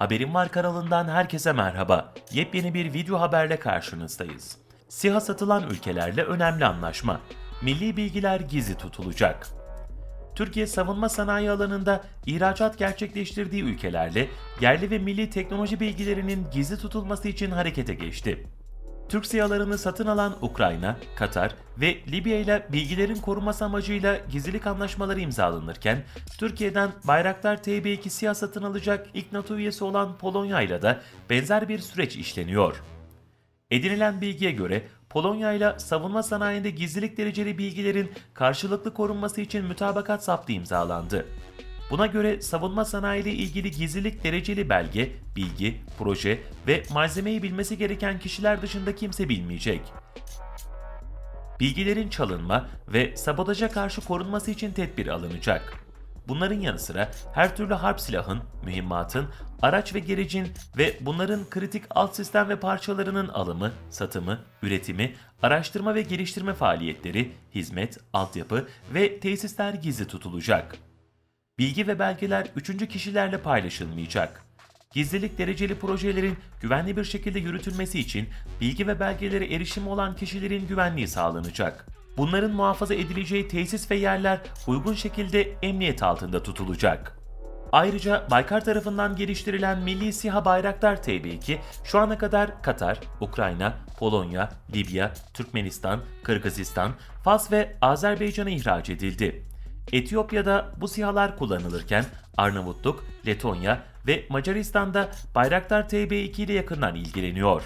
Haberim Var kanalından herkese merhaba. Yepyeni bir video haberle karşınızdayız. SİHA satılan ülkelerle önemli anlaşma. Milli bilgiler gizli tutulacak. Türkiye savunma sanayi alanında ihracat gerçekleştirdiği ülkelerle yerli ve milli teknoloji bilgilerinin gizli tutulması için harekete geçti. Türk SİHA'larını satın alan Ukrayna, Katar ve Libya ile bilgilerin korunması amacıyla gizlilik anlaşmaları imzalanırken, Türkiye'den Bayraktar TB2 SİHA satın alacak ilk NATO üyesi olan Polonya ile de benzer bir süreç işleniyor. Edinilen bilgiye göre Polonya ile savunma sanayinde gizlilik dereceli bilgilerin karşılıklı korunması için mütabakat saptı imzalandı. Buna göre savunma sanayi ile ilgili gizlilik dereceli belge, bilgi, proje ve malzemeyi bilmesi gereken kişiler dışında kimse bilmeyecek. Bilgilerin çalınma ve sabotaja karşı korunması için tedbir alınacak. Bunların yanı sıra her türlü harp silahın, mühimmatın, araç ve gericin ve bunların kritik alt sistem ve parçalarının alımı, satımı, üretimi, araştırma ve geliştirme faaliyetleri, hizmet, altyapı ve tesisler gizli tutulacak. Bilgi ve belgeler üçüncü kişilerle paylaşılmayacak. Gizlilik dereceli projelerin güvenli bir şekilde yürütülmesi için bilgi ve belgelere erişimi olan kişilerin güvenliği sağlanacak. Bunların muhafaza edileceği tesis ve yerler uygun şekilde emniyet altında tutulacak. Ayrıca Baykar tarafından geliştirilen Milli SİHA Bayraktar TB2 şu ana kadar Katar, Ukrayna, Polonya, Libya, Türkmenistan, Kırgızistan, Fas ve Azerbaycan'a ihraç edildi. Etiyopya'da bu SİHA'lar kullanılırken Arnavutluk, Letonya ve Macaristan'da Bayraktar TB2 ile yakından ilgileniyor.